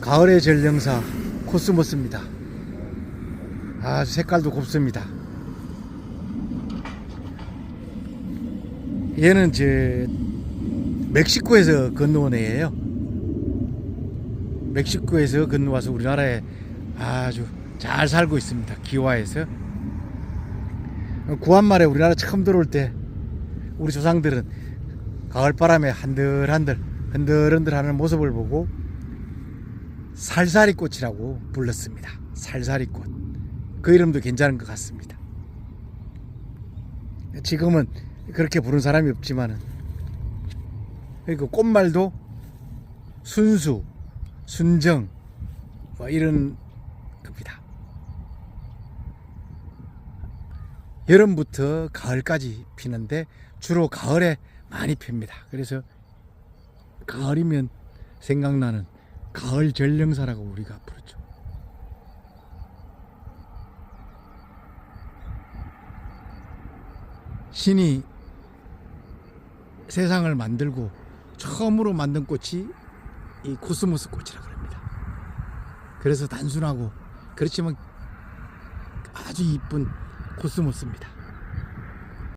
가을의 전령사 코스모스입니다. 아주 색깔도 곱습니다. 얘는 제 멕시코에서 건너온 애예요. 멕시코에서 건너와서 우리나라에 아주 잘 살고 있습니다. 기와에서. 구한말에 우리나라 처음 들어올 때 우리 조상들은 가을바람에 한들한들 흔들흔들 하는 모습을 보고 살사리 꽃이라고 불렀습니다. 살사리 꽃. 그 이름도 괜찮은 것 같습니다. 지금은 그렇게 부른 사람이 없지만은 그리고 꽃말도 순수, 순정 뭐 이런 겁니다. 여름부터 가을까지 피는데 주로 가을에 많이 핍니다. 그래서 가을이면 생각나는 가을 전령사라고 우리가 부르죠. 신이 세상을 만들고 처음으로 만든 꽃이 이 코스모스 꽃이라고 합니다. 그래서 단순하고 그렇지만 아주 이쁜 코스모스입니다.